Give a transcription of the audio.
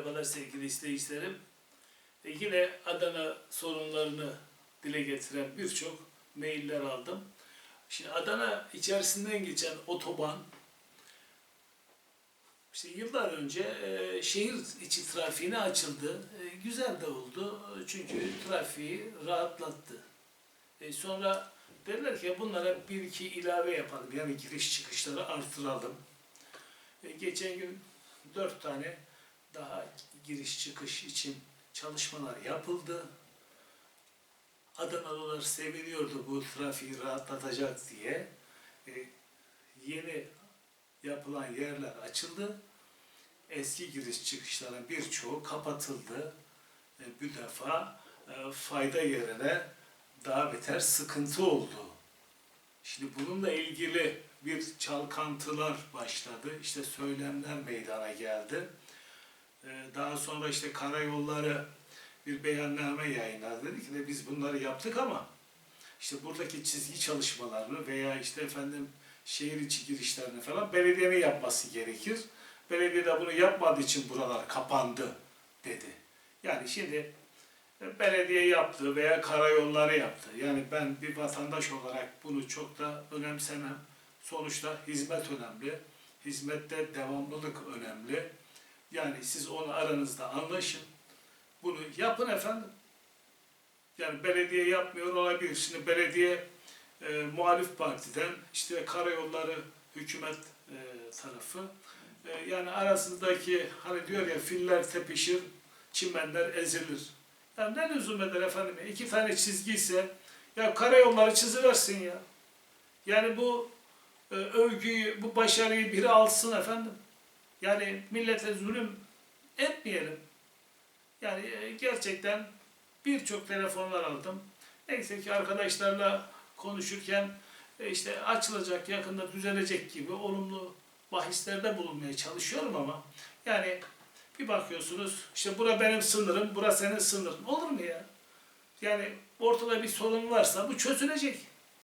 akşamlar sevgili izleyicilerim. E yine Adana sorunlarını dile getiren birçok mailler aldım. Şimdi Adana içerisinden geçen otoban işte yıllar önce e, şehir içi trafiğine açıldı. E, güzel de oldu çünkü trafiği rahatlattı. E, sonra dediler ki bunlara bir iki ilave yapalım. Yani giriş çıkışları artıralım. E, geçen gün dört tane daha giriş çıkış için çalışmalar yapıldı. Adanalılar seviniyordu bu trafiği rahatlatacak diye. E, yeni yapılan yerler açıldı. Eski giriş çıkışların birçoğu kapatıldı. E, bu defa e, fayda yerine daha beter sıkıntı oldu. Şimdi bununla ilgili bir çalkantılar başladı. İşte söylemler meydana geldi. Ee, Daha sonra işte karayolları bir beyanname yayınladı. Dedi ki de biz bunları yaptık ama işte buradaki çizgi çalışmalarını veya işte efendim şehir içi girişlerini falan belediyenin yapması gerekir. Belediye de bunu yapmadığı için buralar kapandı dedi. Yani şimdi e, belediye yaptı veya karayolları yaptı. Yani ben bir vatandaş olarak bunu çok da önemsemem. Sonuçta hizmet önemli. Hizmette devamlılık önemli. Yani siz onu aranızda anlaşın. Bunu yapın efendim. Yani belediye yapmıyor olabilir. Şimdi belediye e, muhalif partiden işte karayolları hükümet e, tarafı e, yani arasındaki hani diyor ya filler tepişir, çimenler ezilir. Ya ne lüzum eder efendim? İki tane çizgi ise ya karayolları çiziversin ya. Yani bu e, övgüyü, bu başarıyı biri alsın efendim. Yani millete zulüm etmeyelim. Yani e, gerçekten birçok telefonlar aldım. Neyse ki arkadaşlarla konuşurken e, işte açılacak, yakında düzelecek gibi olumlu bahislerde bulunmaya çalışıyorum ama yani bir bakıyorsunuz işte bura benim sınırım, bura senin sınırın. Olur mu ya? Yani ortada bir sorun varsa bu çözülecek.